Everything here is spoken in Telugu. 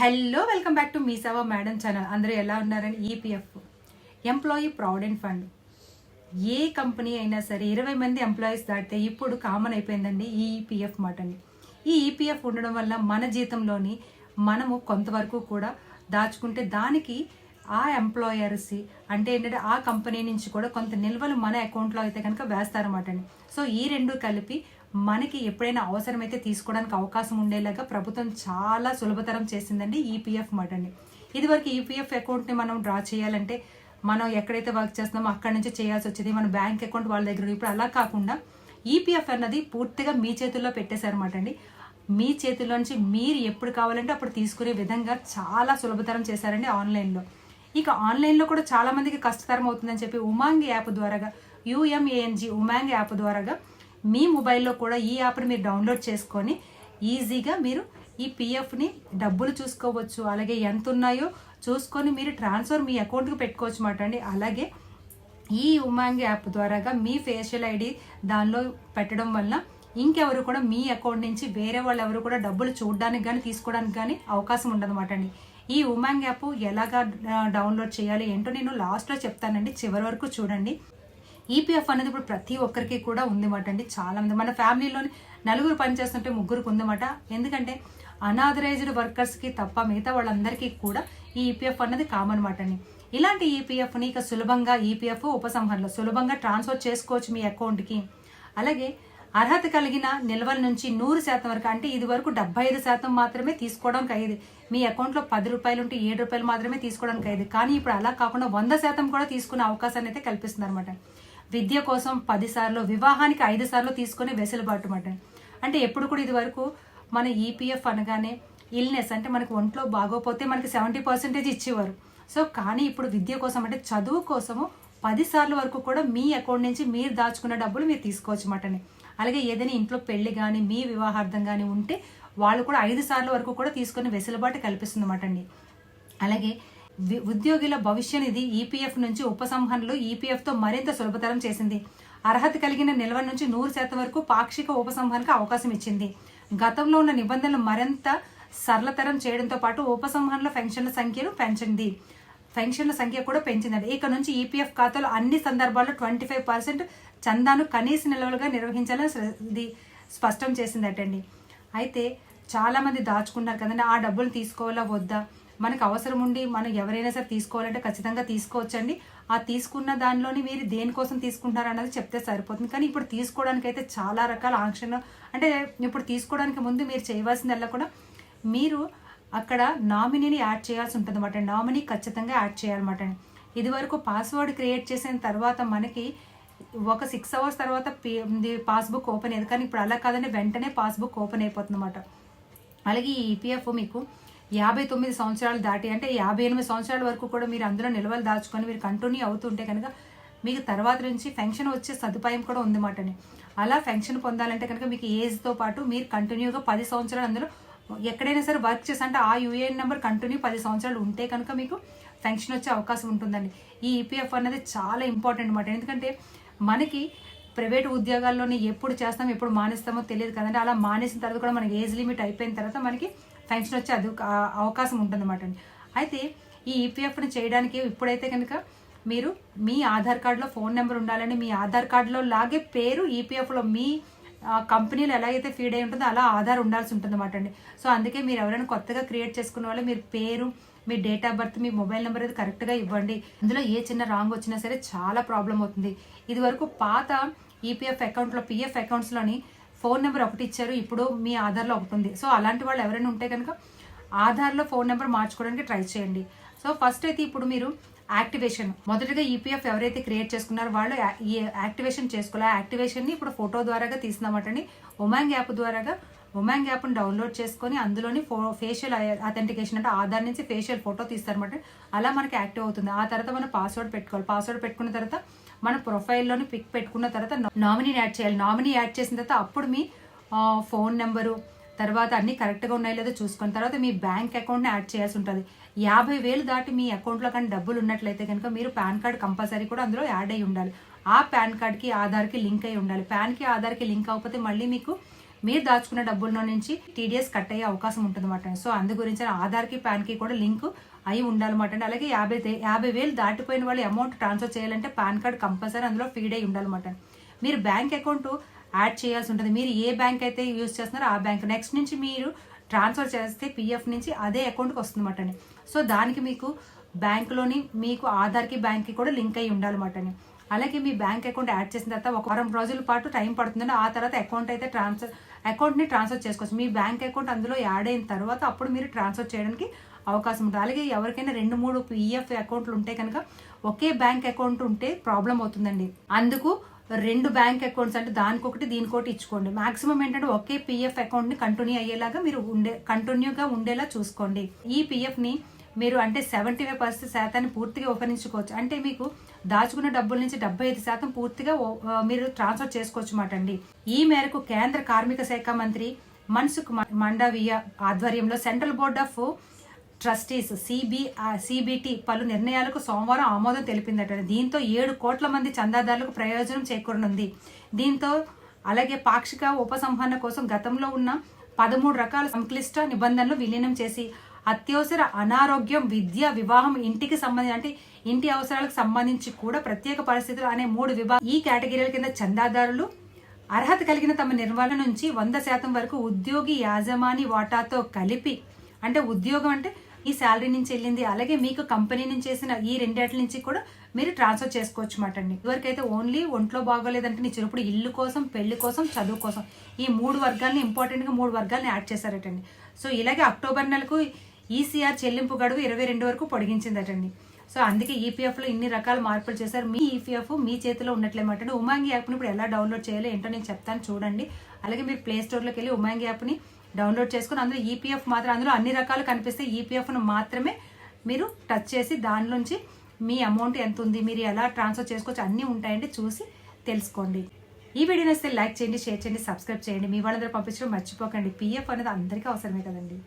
హలో వెల్కమ్ బ్యాక్ టు మీ సేవా మేడం ఛానల్ అందరూ ఎలా ఉన్నారని ఈపీఎఫ్ ఎంప్లాయీ ప్రావిడెంట్ ఫండ్ ఏ కంపెనీ అయినా సరే ఇరవై మంది ఎంప్లాయీస్ దాటితే ఇప్పుడు కామన్ అయిపోయిందండి ఈ ఈపీఎఫ్ మాట ఈ ఈపీఎఫ్ ఉండడం వల్ల మన జీతంలోని మనము కొంతవరకు కూడా దాచుకుంటే దానికి ఆ ఎంప్లాయర్స్ అంటే ఏంటంటే ఆ కంపెనీ నుంచి కూడా కొంత నిల్వలు మన అకౌంట్లో అయితే కనుక వేస్తారన్నమాట అండి సో ఈ రెండు కలిపి మనకి ఎప్పుడైనా అవసరమైతే తీసుకోవడానికి అవకాశం ఉండేలాగా ప్రభుత్వం చాలా సులభతరం చేసిందండి ఈపీఎఫ్ మాట అండి ఇదివరకు ఈపీఎఫ్ అకౌంట్ని మనం డ్రా చేయాలంటే మనం ఎక్కడైతే వర్క్ చేస్తున్నామో అక్కడి నుంచి చేయాల్సి వచ్చేది మన బ్యాంక్ అకౌంట్ వాళ్ళ దగ్గర ఇప్పుడు అలా కాకుండా ఈపీఎఫ్ అన్నది పూర్తిగా మీ చేతుల్లో పెట్టేశారన్నమాట అండి. మీ చేతిలోంచి మీరు ఎప్పుడు కావాలంటే అప్పుడు తీసుకునే విధంగా చాలా సులభతరం చేశారండి ఆన్లైన్లో. ఇక ఆన్లైన్లో కూడా చాలామందికి కష్టతరం అవుతుందని చెప్పి ఉమాంగ్ యాప్ ద్వారాగా యుఎంఏఎన్జి ఉమాంగ్ యాప్ ద్వారాగా మీ మొబైల్లో కూడా ఈ యాప్ని మీరు డౌన్లోడ్ చేసుకొని ఈజీగా మీరు ఈ పిఎఫ్ని డబ్బులు చూసుకోవచ్చు. అలాగే ఎంత ఉన్నాయో చూసుకొని మీరు ట్రాన్స్ఫర్ మీ అకౌంట్కి పెట్టుకోవచ్చు మాట అండి. అలాగే ఈ ఉమాంగ్ యాప్ ద్వారాగా మీ ఫేషియల్ ఐడి దానిలో పెట్టడం వల్ల ఇంకెవరు కూడా మీ అకౌంట్ నుంచి వేరే వాళ్ళు ఎవరు కూడా డబ్బులు చూడడానికి కానీ తీసుకోవడానికి కానీ అవకాశం ఉండదన్నమాట అండి. ఈ ఉమాంగ్ యాప్ ఎలాగా డౌన్లోడ్ చేయాలి ఏంటో నేను లాస్ట్లో చెప్తానండి. చివరి వరకు చూడండి. ఈపీఎఫ్ అనేది ఇప్పుడు ప్రతి ఒక్కరికి కూడా ఉందన్నమాట అండి. చాలామంది మన ఫ్యామిలీలోని నలుగురు పనిచేస్తుంటే ముగ్గురికి ఉందన్నమాట ఎందుకంటే అనాథరైజ్డ్ వర్కర్స్కి తప్ప మిగతా వాళ్ళందరికీ కూడా ఈ ఈపీఎఫ్ అన్నది కామన్ అనమాట అండి. ఇలాంటి ఈపీఎఫ్ని ఇక సులభంగా ఈపీఎఫ్ ఉపసంహరణలో సులభంగా ట్రాన్స్ఫర్ చేసుకోవచ్చు మీ అకౌంట్కి. అలాగే అర్హత కలిగిన నిల్వల నుంచి నూరు శాతం వరకు అంటే ఇది వరకు డెబ్బై ఐదు శాతం మాత్రమే తీసుకోవడానికి అయ్యేది. మీ అకౌంట్లో పది రూపాయలు ఉంటే ఏడు రూపాయలు మాత్రమే తీసుకోవడానికి అయ్యేది. కానీ ఇప్పుడు అలా కాకుండా వంద శాతం కూడా తీసుకునే అవకాశాన్ని అయితే కల్పిస్తుంది అనమాట విద్య కోసం పదిసార్లు వివాహానికి ఐదు సార్లు తీసుకునే వెసులుబాటు మాట. అంటే ఎప్పుడు కూడా ఇది వరకు మన ఈపీఎఫ్ అనగానే ఇల్నెస్ అంటే మనకు ఒంట్లో బాగోపోతే మనకి సెవెంటీ పర్సెంటేజ్ ఇచ్చేవారు. సో కానీ ఇప్పుడు విద్య కోసం అంటే చదువు కోసము పది సార్లు వరకు కూడా మీ అకౌంట్ నుంచి మీరు దాచుకున్న డబ్బులు మీరు తీసుకోవచ్చు అన్నమాట అలాగే ఏదైనా ఇంట్లో పెళ్ళి కానీ మీ వివాహార్థం కానీ ఉంటే వాళ్ళు కూడా ఐదు సార్లు వరకు కూడా తీసుకొని వెసులుబాటు కల్పిస్తుంది అన్నమాట అండి. అలాగే ఉద్యోగుల భవిష్య నిధి ఈపీఎఫ్ నుంచి ఉపసంహరణలు ఈపీఎఫ్తో మరింత సులభతరం చేసింది. అర్హత కలిగిన నిల్వ నుంచి నూరు శాతం వరకు పాక్షిక ఉపసంహరణకు అవకాశం ఇచ్చింది. గతంలో ఉన్న నిబంధనలు మరింత సరళతరం చేయడంతో పాటు ఉపసంహరణల పెన్షన్ల సంఖ్యను పెంచింది. పెన్షన్ల సంఖ్య కూడా పెంచిందండి ఇక నుంచి ఈపీఎఫ్ ఖాతాలో అన్ని సందర్భాల్లో ట్వంటీ ఫైవ్ పర్సెంట్ చందాను కనీస నిల్వలుగా నిర్వహించాలని ఇది స్పష్టం చేసిందటండి. అయితే చాలామంది దాచుకున్నారు కదండి ఆ డబ్బులు తీసుకోవాలా వద్దా? మనకు అవసరం ఉండి మనం ఎవరైనా సరే తీసుకోవాలంటే ఖచ్చితంగా తీసుకోవచ్చండి. ఆ తీసుకున్న దానిలోని మీరు దేనికోసం తీసుకుంటున్నారు అన్నది చెప్తే సరిపోతుంది. కానీ ఇప్పుడు తీసుకోవడానికి అయితే చాలా రకాల ఆంక్షలు అంటే ఇప్పుడు తీసుకోవడానికి ముందు మీరు చేయవలసిందల్లా కూడా మీరు అక్కడ నామినీని యాడ్ చేయాల్సి ఉంటుంది అనమాట నామినీ ఖచ్చితంగా యాడ్ చేయాలన్నమాట. ఇది వరకు పాస్వర్డ్ క్రియేట్ చేసిన తర్వాత మనకి ఒక సిక్స్ అవర్స్ తర్వాత పాస్బుక్ ఓపెన్ అయ్యేది. కానీ ఇప్పుడు అలా కాదండి వెంటనే పాస్బుక్ ఓపెన్ అయిపోతుంది అనమాట అలాగే ఈ ఈపీఎఫ్ మీకు యాభై తొమ్మిది సంవత్సరాలు దాటి అంటే యాభై ఎనిమిది సంవత్సరాల వరకు కూడా మీరు అందులో నిల్వలు దాచుకొని మీరు కంటిన్యూ అవుతుంటే కనుక మీకు తర్వాత నుంచి ఫెన్షన్ వచ్చే సదుపాయం కూడా ఉందన్నమాటని అలా ఫెన్షన్ పొందాలంటే కనుక మీకు ఏజ్తో పాటు మీరు కంటిన్యూగా పది సంవత్సరాలు అందులో ఎక్కడైనా సరే వర్క్ చేసి అంటే ఆ యూఏఎన్ నెంబర్ కంటిన్యూ పది సంవత్సరాలు ఉంటే కనుక మీకు ఫెన్షన్ వచ్చే అవకాశం ఉంటుందండి. ఈ ఈపీఎఫ్ అనేది చాలా ఇంపార్టెంట్ అనమాట ఎందుకంటే మనకి ప్రైవేట్ ఉద్యోగాల్లోనే ఎప్పుడు చేస్తాం ఎప్పుడు మానేస్తామో తెలియదు కదండి. అలా మానేసిన తర్వాత కూడా మనకి ఏజ్ లిమిట్ అయిపోయిన తర్వాత మనకి పెన్షన్ వచ్చే అది అవకాశం ఉంటుందన్నమాట అండి. అయితే ఈ ఈపీఎఫ్ని చేయడానికి ఇప్పుడైతే కనుక మీరు మీ ఆధార్ కార్డులో ఫోన్ నెంబర్ ఉండాలని మీ ఆధార్ కార్డులో లాగే పేరు ఈపీఎఫ్లో మీ కంపెనీలు కంపెనీలో ఎలా అయితే ఫీడ్ అయి ఉంటుందో అలా ఆధార్ ఉండాల్సి ఉంటుంది అనమాట అండి. సో అందుకే మీరు ఎవరైనా కొత్తగా క్రియేట్ చేసుకున్న వాళ్ళు మీరు పేరు మీ డేట్ ఆఫ్ బర్త్ మీ మొబైల్ నెంబర్ అది కరెక్ట్గా ఇవ్వండి. ఇందులో ఏ చిన్న రాంగ్ వచ్చినా సరే చాలా ప్రాబ్లం అవుతుంది. ఇది వరకు పాత ఈపీఎఫ్ అకౌంట్లో పిఎఫ్ అకౌంట్స్లోని ఫోన్ నెంబర్ ఒకటి ఇచ్చారు ఇప్పుడు మీ ఆధార్లో ఒకటి ఉంది. సో అలాంటి వాళ్ళు ఎవరైనా ఉంటే కనుక ఆధార్లో ఫోన్ నెంబర్ మార్చుకోవడానికి ట్రై చేయండి. సో ఫస్ట్ అయితే ఇప్పుడు మీరు యాక్టివేషన్ మొదటగా ఈపీఎఫ్ ఎవరైతే క్రియేట్ చేసుకున్నారో వాళ్ళు ఈ యాక్టివేషన్ చేసుకోవాలి. ఆ యాక్టివేషన్ని ఇప్పుడు ఫోటో ద్వారాగా తీసినామటండి ఉమాంగ్ యాప్ ద్వారాగా ఉమాంగ్ యాప్ని డౌన్లోడ్ చేసుకొని అందులోని ఫో ఫేషియల్ అథెంటికేషన్ అంటే ఆధార్ నుంచి ఫేషియల్ ఫోటో తీస్తారన్నమాట. అలా మనకి యాక్టివ్ అవుతుంది. ఆ తర్వాత మనం పాస్వర్డ్ పెట్టుకోవాలి. పాస్వర్డ్ పెట్టుకున్న తర్వాత మన ప్రొఫైల్లోని పిక్ పెట్టుకున్న తర్వాత నామినీని యాడ్ చేయాలి. నామినీ యాడ్ చేసిన తర్వాత అప్పుడు మీ ఫోన్ నెంబరు తర్వాత అన్ని కరెక్ట్గా ఉన్నాయో లేదో చూసుకున్న తర్వాత మీ బ్యాంక్ అకౌంట్ని యాడ్ చేయాల్సి ఉంటుంది. యాభై వేలు దాటి మీ అకౌంట్లో కానీ డబ్బులు ఉన్నట్లయితే కనుక మీరు పాన్ కార్డ్ కంపల్సరీ కూడా అందులో యాడ్ అయి ఉండాలి. ఆ పాన్ కార్డ్కి ఆధార్కి లింక్ అయి ఉండాలి. పాన్కి ఆధార్కి లింక్ అవ్వకపోతే మళ్ళీ మీకు మీరు దాచుకున్న డబ్బుల్లో నుంచి టీడీఎస్ కట్ అయ్యే అవకాశం ఉంటుంది సో అందు గురించి ఆధార్కి ప్యాన్కి కూడా లింక్ అయి ఉండాలన్నమాట. అండి అలాగే యాభై యాభై వేలు దాటిపోయిన వాళ్ళు అమౌంట్ ట్రాన్స్ఫర్ చేయాలంటే పాన్ కార్డ్ కంపల్సరీ అందులో ఫీడ్ అయి ఉండాలన్నమాట. మీరు బ్యాంక్ అకౌంట్ యాడ్ చేయాల్సి ఉంటుంది. మీరు ఏ బ్యాంక్ అయితే యూజ్ చేస్తున్నారో ఆ బ్యాంక్. నెక్స్ట్ నుంచి మీరు ట్రాన్స్ఫర్ చేస్తే పిఎఫ్ నుంచి అదే అకౌంట్కి వస్తుందన్నమాట అండి. సో దానికి మీకు బ్యాంకులోని మీకు ఆధార్కి బ్యాంక్కి కూడా లింక్ అయి ఉండాలన్నమాట అండి. అలాగే మీ బ్యాంక్ అకౌంట్ యాడ్ చేసిన తర్వాత ఒక వారం రోజుల పాటు టైం పడుతుందని ఆ తర్వాత అకౌంట్ అయితే ట్రాన్స్ఫర్ అకౌంట్ని ట్రాన్స్ఫర్ చేసుకోవచ్చు. మీ బ్యాంక్ అకౌంట్ అందులో యాడ్ అయిన తర్వాత అప్పుడు మీరు ట్రాన్స్ఫర్ చేయడానికి అవకాశం ఉంటుంది. అలాగే ఎవరికైనా రెండు మూడు పిఎఫ్ అకౌంట్లు ఉంటే కనుక ఒకే బ్యాంక్ అకౌంట్ ఉంటే ప్రాబ్లం అవుతుందండి. అందుకు రెండు బ్యాంక్ అకౌంట్స్ అంటే దానికొకటి దీనికొకటి ఇచ్చుకోండి. మాక్సిమం ఏంటంటే ఒకే పిఎఫ్ అకౌంట్ని కంటిన్యూ అయ్యేలాగా మీరు ఉండే కంటిన్యూగా ఉండేలా చూసుకోండి. ఈ పిఎఫ్ని మీరు అంటే సెవెంటీ ఫైవ్ పర్సెంట్ శాతాన్ని పూర్తిగా ఉపయోగించుకోవచ్చు. అంటే మీకు దాచుకున్న డబ్బుల నుంచి డెబ్బై ఐదు శాతం పూర్తిగా ఓ- మీరు ట్రాన్స్ఫర్ చేసుకోవచ్చు మాట అండి ఈ మేరకు కేంద్ర కార్మిక శాఖ మంత్రి మన్సుఖ్ మ- ఆధ్వర్యంలో central board of trustees CB CBT పలు నిర్ణయాలకు సోమవారం ఆమోదం తెలిపిందట. దీంతో ఏడు కోట్ల మంది చందాదారులకు ప్రయోజనం చేకూరనుంది. దీంతో అలాగే పాక్షిక ఉపసంహరణ కోసం గతంలో ఉన్న పదమూడు రకాల సంక్లిష్ట నిబంధనలు విలీనం చేసి అత్యవసర అనారోగ్యం విద్య వివాహం ఇంటికి సంబంధించి అంటే ఇంటి అవసరాలకు సంబంధించి కూడా ప్రత్యేక పరిస్థితులు అనే మూడు విభాగ ఈ కేటగిరీల కింద చందాదారులు అర్హత కలిగిన తమ నిర్వహణ నుంచి వంద శాతం వరకు ఉద్యోగి యాజమాని వాటాతో కలిపి అంటే ఉద్యోగం అంటే ఈ శాలరీ నుంచి వెళ్ళింది అలాగే మీకు కంపెనీ నుంచి చేసిన ఈ రెండేట్ల నుంచి కూడా మీరు ట్రాన్స్ఫర్ చేసుకోవచ్చు మాట అండి. ఇదివరకైతే ఓన్లీ ఒంట్లో బాగోలేదంటే నీ చిరుపుడు ఇల్లు కోసం పెళ్ళి కోసం చదువు కోసం ఈ మూడు వర్గాల్ని ఇంపార్టెంట్గా మూడు వర్గాల్ని యాడ్ చేశారటండి. సో ఇలాగే అక్టోబర్ నెలకు ఈసీఆర్ చెల్లింపు గడువు ఇరవై రెండు వరకు పొడిగించిందటండి. సో అందుకే ఈపీఎఫ్లో ఇన్ని రకాల మార్పులు చేశారు. మీ ఈపీఎఫ్ మీ చేతిలో ఉన్నట్లేమంటే ఉమాంగ్ యాప్ని ఇప్పుడు ఎలా డౌన్లోడ్ చేయాలో ఏంటో నేను చెప్తాను చూడండి. అలాగే మీరు ప్లే స్టోర్లోకి వెళ్ళి ఉమాంగ్ యాప్ని డౌన్లోడ్ చేసుకుని అందులో ఈపీఎఫ్ మాత్రం అందులో అన్ని రకాలు కనిపిస్తే ఈపీఎఫ్ను మాత్రమే మీరు టచ్ చేసి దానిలోంచి మీ అమౌంట్ ఎంత ఉంది మీరు ఎలా ట్రాన్స్ఫర్ చేసుకోవచ్చు అన్నీ ఉంటాయండి చూసి తెలుసుకోండి. ఈ వీడియో నచ్చితే లైక్ చేయండి షేర్ చేయండి సబ్స్క్రైబ్ చేయండి. మీ వాళ్ళందరూ పంపించడం మర్చిపోకండి. పీఎఫ్ అనేది అందరికీ అవసరమే కదండి.